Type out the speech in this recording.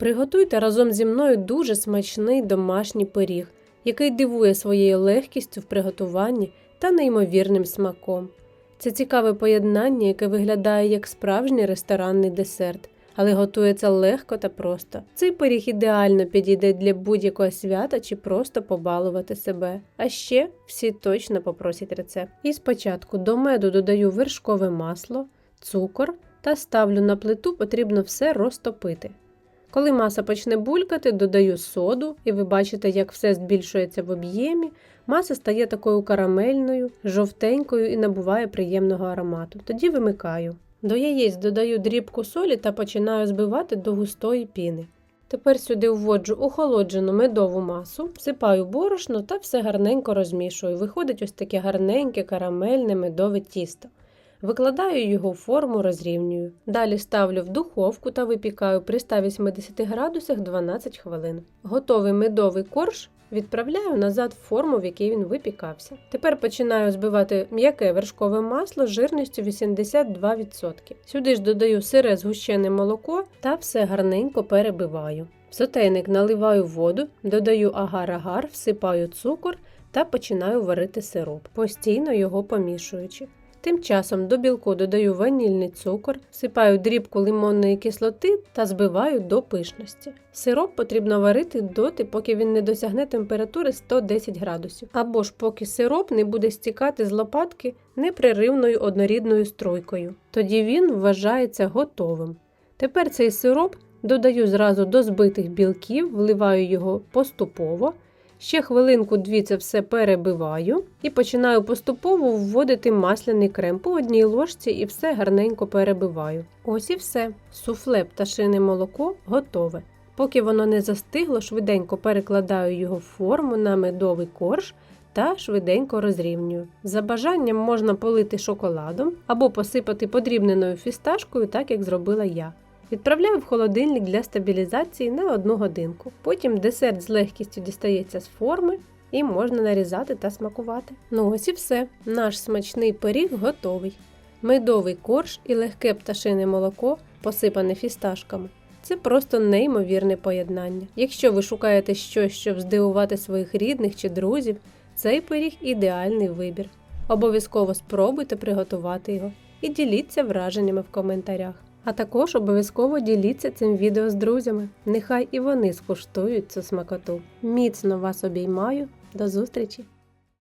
Приготуйте разом зі мною дуже смачний домашній пиріг, який дивує своєю легкістю в приготуванні та неймовірним смаком. Це цікаве поєднання, яке виглядає як справжній ресторанний десерт, але готується легко та просто. Цей пиріг ідеально підійде для будь-якого свята чи просто побалувати себе. А ще всі точно попросять рецепт. І спочатку до меду додаю вершкове масло, цукор та ставлю на плиту, потрібно все розтопити. Коли маса почне булькати, додаю соду, і ви бачите, як все збільшується в об'ємі. Маса стає такою карамельною, жовтенькою і набуває приємного аромату. Тоді вимикаю. До яєць додаю дрібку солі та починаю збивати до густої піни. Тепер сюди вводжу охолоджену медову масу, всипаю борошно та все гарненько розмішую. Виходить ось таке гарненьке карамельне медове тісто. Викладаю його в форму, розрівнюю. Далі ставлю в духовку та випікаю при 180 градусах 12 хвилин. Готовий медовий корж відправляю назад в форму, в якій він випікався. Тепер починаю збивати м'яке вершкове масло з жирністю 82%. Сюди ж додаю сире згущене молоко та все гарненько перебиваю. В сотейник наливаю воду, додаю агар-агар, всипаю цукор та починаю варити сироп, постійно його помішуючи. Тим часом до білку додаю ванільний цукор, всипаю дрібку лимонної кислоти та збиваю до пишності. Сироп потрібно варити доти, поки він не досягне температури 110 градусів, або ж поки сироп не буде стікати з лопатки непреривною однорідною струйкою. Тоді він вважається готовим. Тепер цей сироп додаю зразу до збитих білків, вливаю його поступово. Ще хвилинку-дві це все перебиваю і починаю поступово вводити масляний крем по одній ложці і все гарненько перебиваю. Ось і все. Суфле пташине молоко готове. Поки воно не застигло, швиденько перекладаю його в форму на медовий корж та швиденько розрівнюю. За бажанням можна полити шоколадом або посипати подрібненою фісташкою, так як зробила я. Відправляю в холодильник для стабілізації на одну годинку. Потім десерт з легкістю дістається з форми і можна нарізати та смакувати. Ну ось і все. Наш смачний пиріг готовий. Медовий корж і легке пташине молоко, посипане фісташками. Це просто неймовірне поєднання. Якщо ви шукаєте щось, щоб здивувати своїх рідних чи друзів, цей пиріг ідеальний вибір. Обов'язково спробуйте приготувати його і діліться враженнями в коментарях. А також обов'язково діліться цим відео з друзями. Нехай і вони скуштують цю смакоту. Міцно вас обіймаю. До зустрічі!